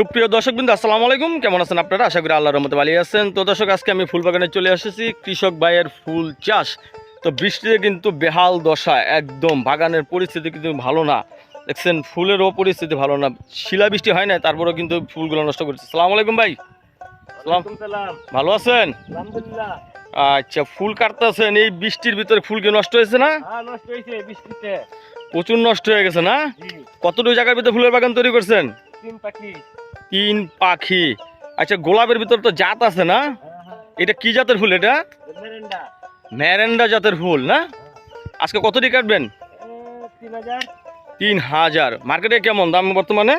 সুপ্রিয় দর্শক বিন্দু আসসালামু আলাইকুম। কেমন আছেন আপনারা? আশা করি আল্লাহর রহমতে ভালো আছেন। তো দর্শক আজকে আমি ফুল বাগানে চলে এসেছি কৃষক ভাইয়ের ফুল চাষ। তো বৃষ্টিতে কিন্তু বেহাল দশা একদম বাগানের পরিস্থিতি কিন্তু ভালো না। দেখছেন ফুলেরও পরিস্থিতি ভালো না। শিলা বৃষ্টি হয় না তারপরেও কিন্তু ফুলগুলো নষ্ট করছে। সালাম আলাইকুম ভাই। ভালো আছেন? আচ্ছা ফুল কাটতেছেন এই বৃষ্টির ভিতরে ফুল কি নষ্ট হয়েছে না? হ্যাঁ প্রচুর নষ্ট হয়ে গেছে না? কতটুকু জায়গার ভিতরে ফুলের বাগান তৈরি করছেন? তিন পাখি। আচ্ছা গোলাপের ভিতর তো জাত আছে না? এটা কি জাতের ফুল এটা? ম্যারেন্ডা জাতের ফুল না? আজকে কত দিয়ে কাটবেন? তিন হাজার। মার্কেটে কেমন? দাম বর্তমানে?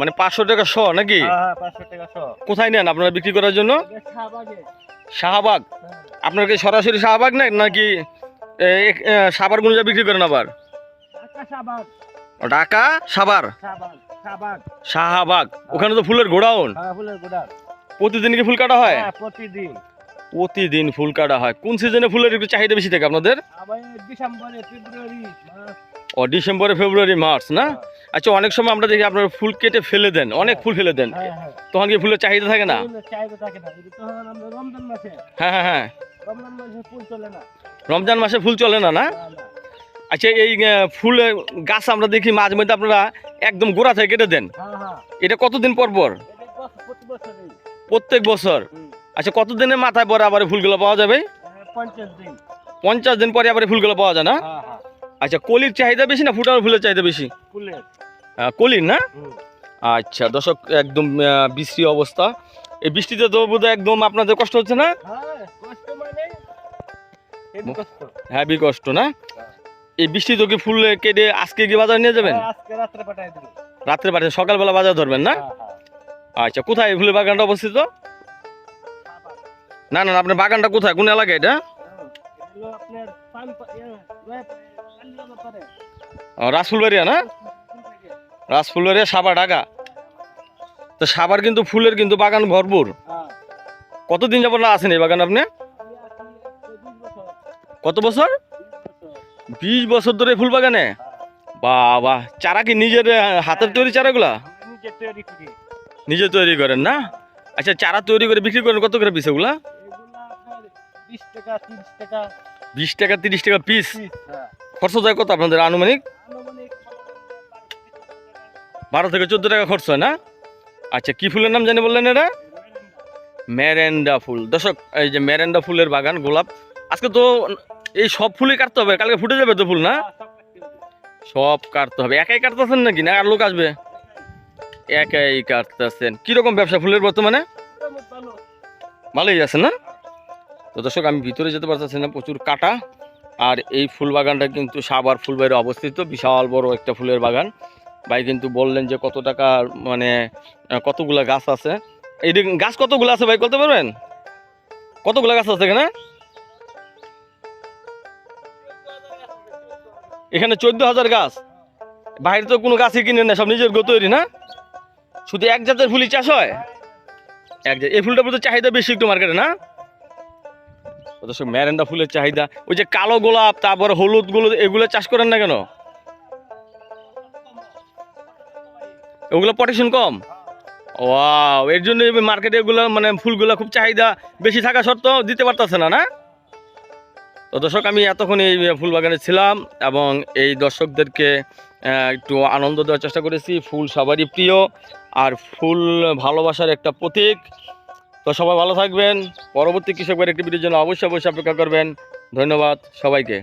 মানে পাঁচশো টাকা শ নাকি? হ্যাঁ হ্যাঁ কোথায় নেন আপনারা বিক্রি করার জন্য? শাহবাগ। হ্যাঁ। আপনার কি সরাসরি শাহবাগ নেন নাকি সাবার গুঞ্জা বিক্রি করেন আবার? ঢাকা সাবার শাহবাগ। ওখানে তো ফুলের গোডাউন। হ্যাঁ ফুলের গোডার প্রতিদিন কি ফুল কাটা হয়? হ্যাঁ প্রতিদিন। প্রতিদিন ফুল কাটা হয়। কোন সিজনে ফুলের একটু চাহিদা বেশি থাকে আপনাদের? ও ডিসেম্বরে ফেব্রুয়ারি মার্চ না? আচ্ছা অনেক সময় আমরা দেখি আপনারা ফুল কেটে ফেলে দেন অনেক ফুল ফেলে দেন। হ্যাঁ হ্যাঁ। তখন কি ফুলের চাহিদা থাকে না? হ্যাঁ হ্যাঁ হ্যাঁ। রমজান মাসে ফুল চলে না, না। আচ্ছা এই ফুল গাছ আমরা দেখি মাঝে মধ্যে আপনারা একদম গোড়া থেকে কেটে দেন। হ্যাঁ হ্যাঁ। এটা কতদিন পর পর? প্রত্যেক বছর। আচ্ছা কতদিনের মাথায় পরে আবার ফুলগুলো পাওয়া যাবে? পঞ্চাশ দিন। পরে আবার ফুলগুলো পাওয়া যায় না? হ্যাঁ আচ্ছা কলির চাহিদা বেশি না ফুটানোর ফুলের চাহিদা বেশি? কলির না? আচ্ছা দর্শক একদম বৃষ্টি অবস্থা। এই বৃষ্টিতে তো বোধহয় একদম আপনাদের কষ্ট হচ্ছে না? হ্যাঁ কষ্ট মানে কষ্ট না? এই বৃষ্টি তো কি ফুল কেটে আজকে কি বাজার নিয়ে যাবেন? হ্যাঁ, রাত্রে পাঠিয়ে সকালবেলা বাজার ধরবেন না? হ্যাঁ হ্যাঁ। আচ্ছা কোথায় এই ফুলের বাগানটা অবস্থিত? না না আপনার বাগানটা কোথায়? কোন এলাকায় এটা? ইয়ে, রাজফুলবাড়িয়া না? রাজফুলবাড়িয়া সাবার ঢাকা তো সাবার কিন্তু ফুলের কিন্তু বাগান ভরপুর। কতদিন যাবত না আছেন এই বাগান আপনি? কত বছর? বিশ বছর। ধরে ফুল বাগানে। বাবা, চারা কি নিজের হাতের তৈরি চারাগুলা? নিজে তৈরি করেন না? আচ্ছা চারা তৈরি করে বিক্রি করেন, কত করে পিস এগুলো? বিশ টাকা, তিরিশ টাকা পিস খরচ যায় কত আপনাদের আনুমানিক? আনুমানিক বারো থেকে চোদ্দ টাকা খরচ হয় না? আচ্ছা কি ফুলের নাম জানি বললেন এটা ম্যারেন্ডা ফুল। দর্শক, এই যে ম্যারেন্ডা ফুলের বাগান, গোলাপ। আজকে তো এই সব ফুলই কাটতে হবে, কালকে ফুটে যাবে তো ফুল না? সব কাটতে হবে, একাই কাটতেছেন নাকি না আর লোক আসবে? একাই কাটতেছেন। কীরকম ব্যবসা ফুলের বর্তমানে? ভালোই আছে না? তো দর্শক, আমি ভিতরে যেতে পারতেছি না, প্রচুর কাটা। আর এই ফুল বাগানটা কিন্তু সাবার ফুলবাড়িতে অবস্থিত, বিশাল বড় একটা ফুলের বাগান। ভাই কিন্তু বললেন যে কত টাকা মানে কতগুলা গাছ আছে? এই গাছ কতগুলো আছে ভাই, বলতে পারবেন? কতগুলা গাছ আছে এখানে? এখানে চোদ্দ হাজার গাছ। বাইরে তো কোনো গাছই কিনে না সব নিজের গো তৈরি, না? শুধু এক জাতের ফুলই চাষ হয়? এক জাত এই ফুলটা বলতে চাহিদা বেশি একটু মার্কেটে না? অথচ ম্যারেন্ডা ফুলের চাহিদা। ওই যে কালো গোলাপ, তারপর হলুদ গোলাপ এগুলো চাষ করেন না কেন? ওগুলো পটেশন কম? ওয়াও, এর জন্য মার্কেটে এগুলো মানে ফুলগুলো খুব চাহিদা বেশি থাকা সত্ত্বেও দিতে পারতেছে না না? তো দর্শক, আমি এতক্ষণ এই ফুল বাগানে ছিলাম এবং এই দর্শকদেরকে একটু আনন্দ দেওয়ার চেষ্টা করেছি। ফুল সবারই প্রিয় আর ফুল ভালোবাসার একটা প্রতীক। তো সবাই ভালো থাকবেন। পরবর্তী কৃষকের একটি ভিডিওর জন্য অবশ্যই অবশ্যই অপেক্ষা করবেন। ধন্যবাদ সবাইকে।